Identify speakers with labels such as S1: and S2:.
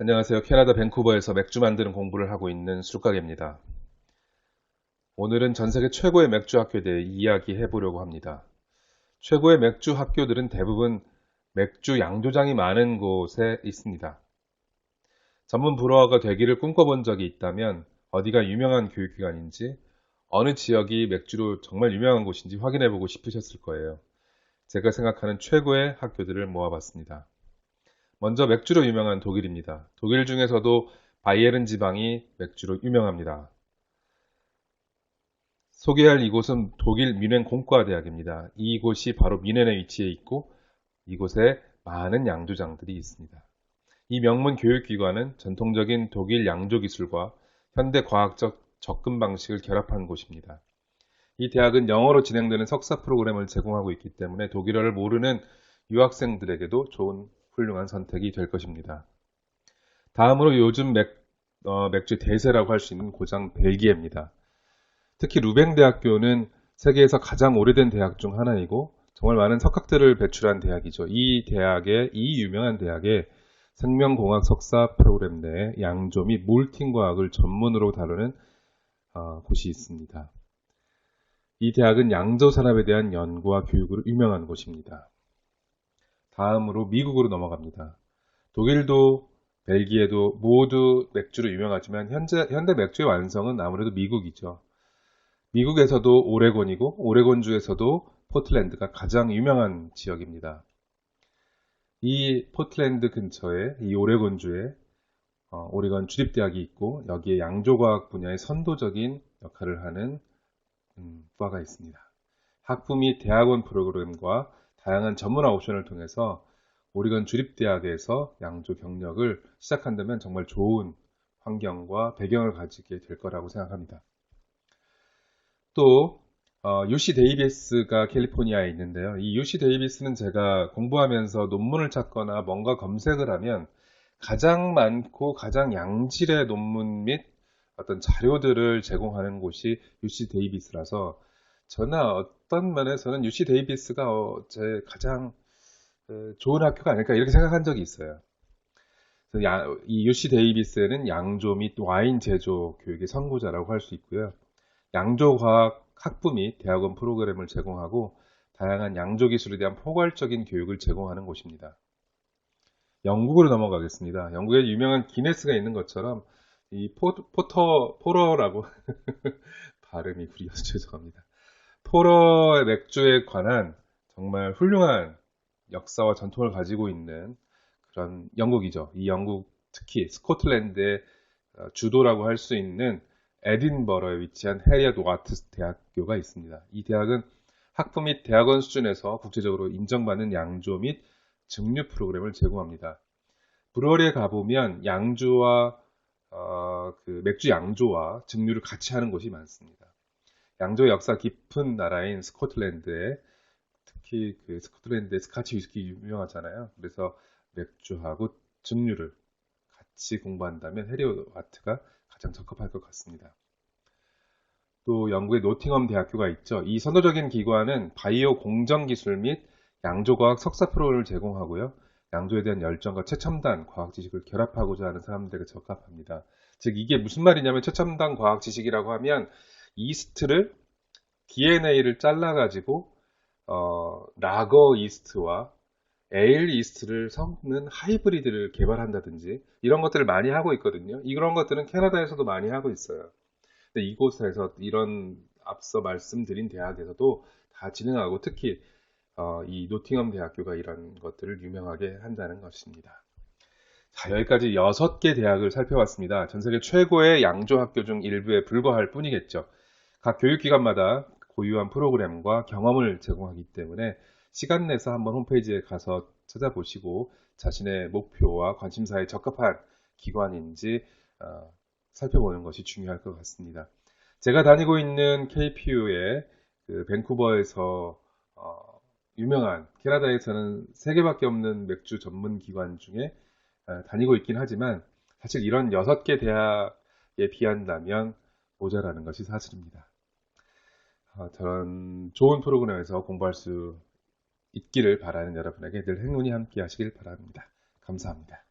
S1: 안녕하세요. 캐나다 밴쿠버에서 맥주 만드는 공부를 하고 있는 술가게입니다. 오늘은 전 세계 최고의 맥주 학교에 대해 이야기해 보려고 합니다. 최고의 맥주 학교들은 대부분 맥주 양조장이 많은 곳에 있습니다. 전문 브루어가 되기를 꿈꿔본 적이 있다면 어디가 유명한 교육기관인지 어느 지역이 맥주로 정말 유명한 곳인지 확인해 보고 싶으셨을 거예요. 제가 생각하는 최고의 학교들을 모아봤습니다. 먼저 맥주로 유명한 독일입니다. 독일 중에서도 바이에른 지방이 맥주로 유명합니다. 소개할 이곳은 독일 뮌헨 공과대학입니다. 이곳이 바로 뮌헨에 위치해 있고 이곳에 많은 양조장들이 있습니다. 이 명문 교육기관은 전통적인 독일 양조 기술과 현대 과학적 접근 방식을 결합한 곳입니다. 이 대학은 영어로 진행되는 석사 프로그램을 제공하고 있기 때문에 독일어를 모르는 유학생들에게도 좋은 훌륭한 선택이 될 것입니다. 다음으로 요즘 맥, 어, 맥주 대세라고 할 수 있는 고장 벨기에입니다. 특히 루뱅 대학교는 세계에서 가장 오래된 대학 중 하나이고 정말 많은 석학들을 배출한 대학이죠. 이 대학의 이 유명한 대학의 생명공학 석사 프로그램 내에 양조 및 몰팅 과학을 전문으로 다루는 어, 곳이 있습니다. 이 대학은 양조 산업에 대한 연구와 교육으로 유명한 곳입니다. 다음으로 미국으로 넘어갑니다. 독일도 벨기에도 모두 맥주로 유명하지만 현재, 현대 맥주의 완성은 아무래도 미국이죠. 미국에서도 오레곤이고 오레곤주에서도 포틀랜드가 가장 유명한 지역입니다. 이 포틀랜드 근처에 이 오레곤주에 어, 오레곤 주립대학이 있고 여기에 양조과학 분야의 선도적인 역할을 하는 음, 과가 있습니다. 학부 및 대학원 프로그램과 다양한 전문화 옵션을 통해서 오리건 주립대학에서 양조 경력을 시작한다면 정말 좋은 환경과 배경을 가지게 될 거라고 생각합니다. 또 어, UC 데이비스가 캘리포니아에 있는데요. 이 UC 데이비스는 제가 공부하면서 논문을 찾거나 뭔가 검색을 하면 가장 많고 가장 양질의 논문 및 어떤 자료들을 제공하는 곳이 UC 데이비스라서 저나 어떤 면에서는 UC 데이비스가 어, 제 가장 어, 좋은 학교가 아닐까 이렇게 생각한 적이 있어요. 이 UC 데이비스에는 양조 및 와인 제조 교육의 선구자라고 할 수 있고요. 양조과학 학부 및 대학원 프로그램을 제공하고 다양한 양조 기술에 대한 포괄적인 교육을 제공하는 곳입니다. 영국으로 넘어가겠습니다. 영국에 유명한 기네스가 있는 것처럼 이 포, 포터 포러라고 발음이 구려서 죄송합니다. 포러 맥주에 관한 정말 훌륭한 역사와 전통을 가지고 있는 그런 영국이죠. 이 영국 특히 스코틀랜드의 어, 주도라고 할 수 있는 에딘버러에 위치한 해리엇 와트스 대학교가 있습니다. 이 대학은 학부 및 대학원 수준에서 국제적으로 인정받는 양조 및 증류 프로그램을 제공합니다. 브루어리에 가보면 양주와 어, 그 맥주 양조와 증류를 같이 하는 곳이 많습니다. 양조 역사 깊은 나라인 스코틀랜드에 특히 그 스코틀랜드의 스카치 위스키 유명하잖아요. 그래서 맥주하고 증류를 같이 공부한다면 해리와트가 가장 적합할 것 같습니다. 또 영국의 노팅엄 대학교가 있죠. 이 선도적인 기관은 바이오 공정 기술 및 양조과학 석사 프로그램을 제공하고요. 양조에 대한 열정과 최첨단 과학 지식을 결합하고자 하는 사람들에게 적합합니다. 즉 이게 무슨 말이냐면 최첨단 과학 지식이라고 하면 이스트를 DNA를 잘라가지고 어, 라거 이스트와 에일 이스트를 섞는 하이브리드를 개발한다든지 이런 것들을 많이 하고 있거든요. 이런 것들은 캐나다에서도 많이 하고 있어요. 근데 이곳에서 이런 앞서 말씀드린 대학에서도 다 진행하고 특히 어, 이 노팅엄 대학교가 이런 것들을 유명하게 한다는 것입니다. 자, 여기까지 6개 대학을 살펴봤습니다. 전 세계 최고의 양조 학교 중 일부에 불과할 뿐이겠죠. 각 교육기관마다 고유한 프로그램과 경험을 제공하기 때문에 시간 내서 한번 홈페이지에 가서 찾아보시고 자신의 목표와 관심사에 적합한 기관인지 어, 살펴보는 것이 중요할 것 같습니다. 제가 다니고 있는 KPU의 그 밴쿠버에서 어, 유명한 캐나다에서는 세 개밖에 없는 맥주 전문 기관 중에 어, 다니고 있긴 하지만 사실 이런 여섯 개 대학에 비한다면 모자라는 것이 사실입니다. 어, 저런 좋은 프로그램에서 공부할 수 있기를 바라는 여러분에게 늘 행운이 함께 하시길 바랍니다. 감사합니다.